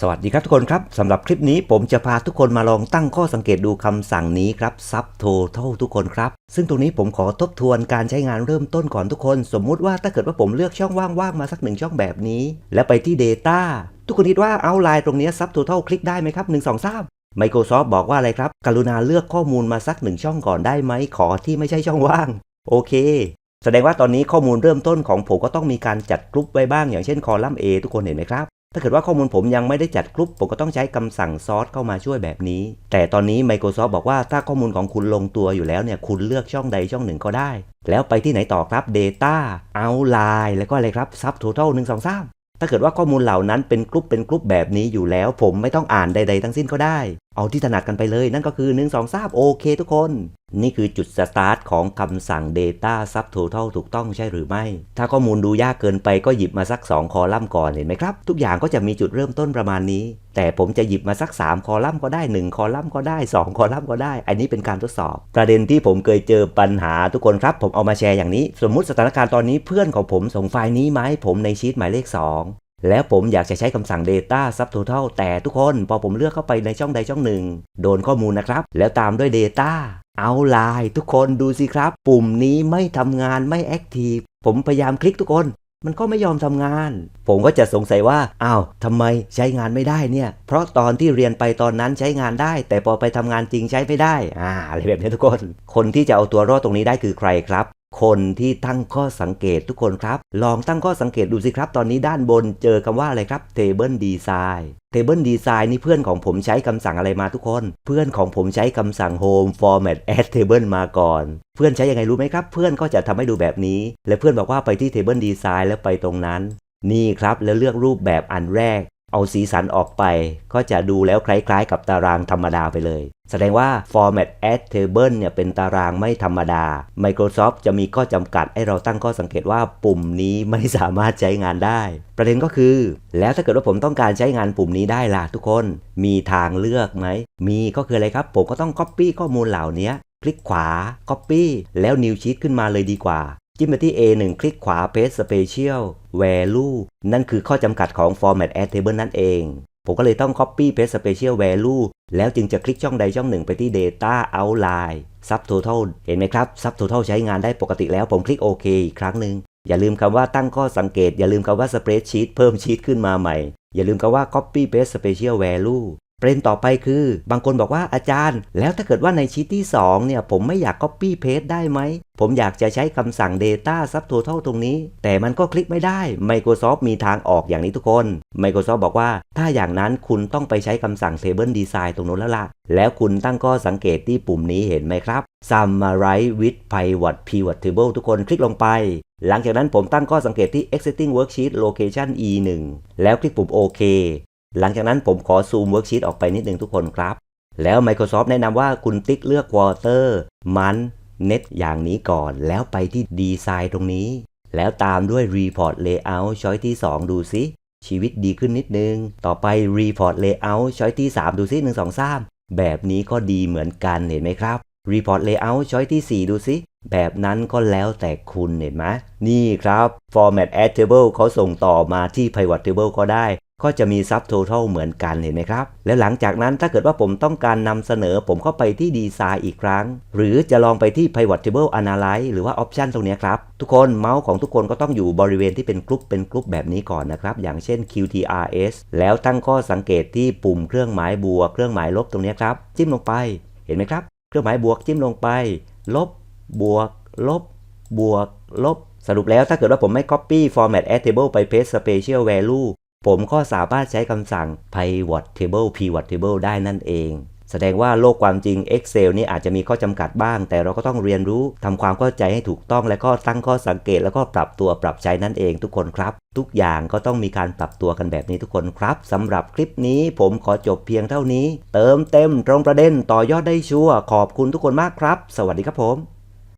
สวัสดีครับทุกคนครับสำหรับคลิปนี้ผมจะพาทุกคนมาลองตั้งข้อสังเกตดูคำสั่งนี้ครับ subtotal ทุกคนครับ ซึ่งตรงนี้ผมขอทบทวนการใช้งานเริ่มต้นก่อนทุกคน สมมุติว่าถ้าเกิดว่าผมเลือกช่องว่างๆมาสักหนึ่งช่องแบบนี้ แล้วไปที่ Data ทุกคนคิดว่าเอาไลน์ตรงนี้ subtotal คลิกได้ไหมครับ 1 2 3 Microsoft บอกว่าอะไรครับ กรุณาเลือกข้อมูลมาสักหนึ่งช่องก่อนได้ไหมขอที่ไม่ใช่ช่องว่าง โอเคแสดงว่าตอนนี้ข้อมูลเริ่มต้นของผมก็ต้องมีการจัดกรุ๊ปไว้บ้าง อย่างเช่นคอลัมน์ A ทุกคนเห็นไหมครับ ถ้าเกิดว่าข้อมูลผมยังไม่ได้จัดกรุ๊ปผมก็ต้องใช้คำสั่งซอสเข้ามาช่วยแบบนี้ แต่ตอนนี้ Microsoft บอกว่าถ้าข้อมูลของคุณลงตัวอยู่แล้วเนี่ยคุณเลือกช่องใดช่องหนึ่งก็ได้ แล้วไปที่ไหนต่อครับ Data Outline แล้วก็อะไรครับ Subtotal 1 2 3ถ้าเกิดว่าข้อมูลเหล่านั้นเป็นกรุ๊ปเป็นกรุ๊ปแบบนี้อยู่แล้ว ผมไม่ต้องอ่านใด ๆ ทั้งสิ้นก็ได้ เอาที่ถนัดกันไปเลย นั่นก็คือ 1 2 3 โอเคทุกคน นี่คือจุดสตาร์ทของคำสั่ง Data Subtotal ถูกต้องใช่หรือไม่ ถ้าข้อมูลดูยากเกินไปก็หยิบมาสัก 2 คอลัมน์ก่อนเห็นไหมครับ ทุกอย่างก็จะมีจุดเริ่มต้นประมาณนี้ แต่ผมจะหยิบมาสัก 3 คอลัมน์ก็ได้ 1 คอลัมน์ก็ได้ 2 คอลัมน์ก็ได้ อันนี้เป็นการทดสอบ ประเด็นที่ผมเคยเจอปัญหาทุกคนครับ ผมเอามาแชร์อย่างนี้ สมมุติสถานการณ์ตอนนี้เพื่อนของผมส่งไฟล์นี้มาให้ผมในชีตหมายเลข 2 แล้วผมอยากจะใช้คำสั่ง Data Subtotal แต่ทุกคนพอผมเลือกเข้าไปในช่องใดช่องหนึ่ง โดนข้อมูลนะครับ แล้วตามด้วย Data เอาไลน์ทุกคนดูสิครับ ปุ่มนี้ไม่ทำงานไม่ Active ผมพยายามคลิกทุกคน มันก็ไม่ยอมทำงาน ผมก็จะสงสัยว่าอ้าวทำไมใช้งานไม่ได้เนี่ย เพราะตอนที่เรียนไปตอนนั้นใช้งานได้ แต่พอไปทำงานจริงใช้ไม่ได้อ่าอะไรแบบนี้ทุกคน คนที่จะเอาตัวรอดตรงนี้ได้คือใครครับ คนที่ตั้งข้อสังเกตทุกคนครับ ลองตั้งข้อสังเกตดูสิครับ ตอนนี้ด้านบนเจอคำว่าอะไรครับ table design table design นี่เพื่อนของผมใช้คำสั่งอะไรมาทุกคน เพื่อนของผมใช้คำสั่ง home format add table มาก่อน เพื่อนใช้ยังไงรู้ไหมครับ เพื่อนก็จะทำให้ดูแบบนี้ และเพื่อนบอกว่าไปที่ table design แล้วไปตรงนั้น นี่ครับแล้วเลือกรูปแบบอันแรก เอาสีสันออกไป ก็จะดูแล้วคล้ายๆ กับตารางธรรมดาไปเลย แสดงว่า format add table เนี่ยเป็นตารางไม่ธรรมดา Microsoft จะมีข้อจำกัดให้เราตั้งข้อสังเกตว่าปุ่มนี้ไม่สามารถใช้งานได้ ประเด็นก็คือ แล้วถ้าเกิดว่าผมต้องการใช้งานปุ่มนี้ได้ล่ะทุกคน มีทางเลือกไหม มีก็คืออะไรครับ ผมก็ต้อง copy ข้อมูลเหล่านี้คลิกขวา copy แล้ว new sheet ขึ้นมาเลยดีกว่า จิ้มไปที่ A1 คลิกขวา paste special value นั่นคือข้อจำกัดของ format add table นั่นเอง ผมก็เลยต้อง copy paste special value แล้วจึงจะคลิกช่องใดช่องหนึ่งไปที่ data outline subtotal เห็นไหมครับ subtotal ใช้งานได้ปกติแล้วผมคลิกโอเคอีกครั้งหนึ่งอย่าลืมคำว่าตั้งข้อสังเกต อย่าลืมคำว่า spreadsheet เพิ่มชีตขึ้นมาใหม่ อย่าลืมคำว่า copy paste special value ประเด็นต่อไปคือ บางคนบอกว่าอาจารย์ แล้วถ้าเกิดว่าในชีตที่ 2 เนี่ย ผมไม่อยาก copy paste ได้ไหม ผมอยากจะใช้คำสั่ง data subtotal ตรงนี้ แต่มันก็คลิกไม่ได้ Microsoft มีทางออกอย่างนี้ทุกคน Microsoft บอกว่า ถ้าอย่างนั้นคุณต้องไปใช้คำสั่ง table design ตรงนู้นแล้วล่ะ แล้วคุณตั้งข้อสังเกตที่ปุ่มนี้เห็นไหมครับ summarize with pivot pivot table ทุกคนคลิกลงไปหลังจากนั้นผมตั้งข้อสังเกตที่ existing worksheet location e1 แล้วคลิกปุ่ม OK หลังจากนั้นผมขอซูม worksheet ออกไปนิดนึงทุกคนครับ แล้ว Microsoft แนะนำว่าคุณติ๊กเลือก quarter month net อย่างนี้ก่อน แล้วไปที่ design ตรงนี้ แล้วตามด้วย report layout choice ที่ 2 ดูซิ ชีวิตดีขึ้นนิดนึง ต่อไป report layout choice ที่ 3 ดูซิ 1 2 3 แบบนี้ก็ดีเหมือนกันเห็นไหมครับ report layout choice ที่ 4 ดูซิ แบบนั้นก็แล้วแต่คุณเห็นไหมนี่ครับ format add table เขาส่งต่อมาที่ pivot table ก็ได้ ก็จะมี subtotal เหมือนกันเห็นไหมครับ แล้วหลังจากนั้นถ้าเกิดว่าผมต้องการนำเสนอผมก็ไปที่ design อีกครั้ง หรือจะลองไปที่ pivot table analyze หรือว่า option ตรงนี้ครับ ทุกคนเมาส์ของทุกคนก็ต้องอยู่บริเวณที่เป็นกรุ๊ปเป็นกรุ๊ปแบบนี้ก่อนนะครับ อย่างเช่น qtrs แล้วตั้งข้อสังเกตที่ปุ่มเครื่องหมายบวกเครื่องหมายลบตรงนี้ครับ จิ้มลงไปเห็นไหมครับ เครื่องหมายบวกจิ้มลงไป ลบบวก ลบบวก ลบสรุปแล้วถ้าเกิดว่าผมไม่ copy format add table ไป paste special value ผมก็สามารถใช้คำสั่ง pivot table pivot table ได้นั่นเอง แสดงว่าโลกความจริง Excel นี่อาจจะมีข้อจำกัดบ้าง แต่เราก็ต้องเรียนรู้ทำความเข้าใจให้ถูกต้อง และก็ตั้งข้อสังเกต แล้วก็ปรับตัวปรับใช้นั่นเองทุกคนครับ ทุกอย่างก็ต้องมีการปรับตัวกันแบบนี้ทุกคนครับสำหรับคลิปนี้ผมขอจบเพียงเท่านี้ เติมเต็มตรงประเด็นต่อยอดได้ชัวร์ขอบคุณทุกคนมากครับ สวัสดีครับผม